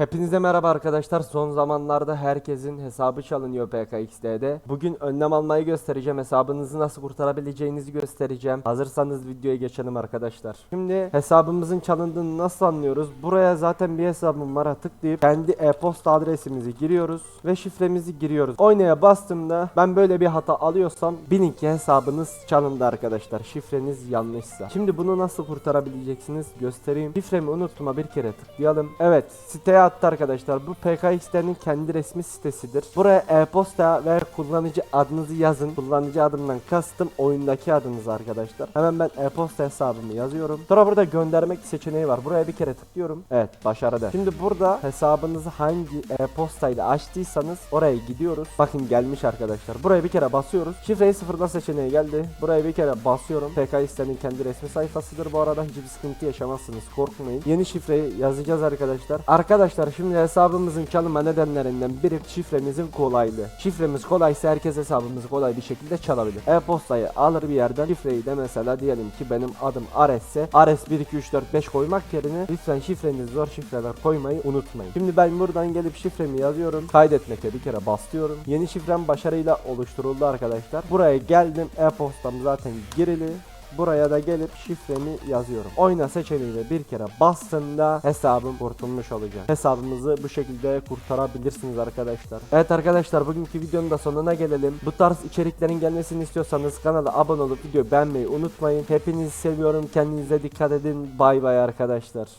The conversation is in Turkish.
Hepinize merhaba arkadaşlar. Son zamanlarda herkesin hesabı çalınıyor PKXD'de. Bugün önlem almayı göstereceğim. Hesabınızı nasıl kurtarabileceğinizi göstereceğim. Hazırsanız videoya geçelim arkadaşlar. Şimdi hesabımızın çalındığını nasıl anlıyoruz? Buraya zaten bir hesabım var. Tıklayıp kendi e-posta adresimizi giriyoruz ve şifremizi giriyoruz. Oynaya bastığımda ben böyle bir hata alıyorsam bilin ki hesabınız çalındı arkadaşlar. Şifreniz yanlışsa. Şimdi bunu nasıl kurtarabileceksiniz göstereyim. Şifremi unutma bir kere tıklayalım. Evet siteye attı arkadaşlar. Bu PKX'lerin kendi resmi sitesidir. Buraya e-posta ve kullanıcı adınızı yazın. Kullanıcı adımdan kastım oyundaki adınız arkadaşlar. Hemen ben e-posta hesabımı yazıyorum. Sonra burada göndermek seçeneği var. Buraya bir kere tıklıyorum. Evet başarılı. Şimdi burada hesabınızı hangi e-postayla açtıysanız oraya gidiyoruz. Bakın gelmiş arkadaşlar. Buraya bir kere basıyoruz. Şifreyi sıfırla seçeneği geldi. Buraya bir kere basıyorum. PKX'lerin kendi resmi sayfasıdır. Bu arada hiçbir sıkıntı yaşamazsınız. Korkmayın. Yeni şifreyi yazacağız arkadaşlar. Arkadaşlar şimdi hesabımızın çalınma nedenlerinden biri şifremizin kolaylığı. Şifremiz kolaysa herkes hesabımızı kolay bir şekilde çalabilir. E-postayı alır bir yerden şifreyi de mesela diyelim ki benim adım Ares ise Ares 1 2 3 4 5 koymak yerine lütfen şifrenizi zor şifreler koymayı unutmayın. Şimdi ben buradan gelip şifremi yazıyorum. Kaydetmekle bir kere basıyorum. Yeni şifrem başarıyla oluşturuldu arkadaşlar. Buraya geldim. E-postam zaten girili. Buraya da gelip şifremi yazıyorum. Oyna seçeneğiyle bir kere bastığında hesabım kurtulmuş olacak. Hesabımızı bu şekilde kurtarabilirsiniz arkadaşlar. Evet arkadaşlar bugünkü videonun da sonuna gelelim. Bu tarz içeriklerin gelmesini istiyorsanız kanala abone olup video beğenmeyi unutmayın. Hepinizi seviyorum. Kendinize dikkat edin. Bay bay arkadaşlar.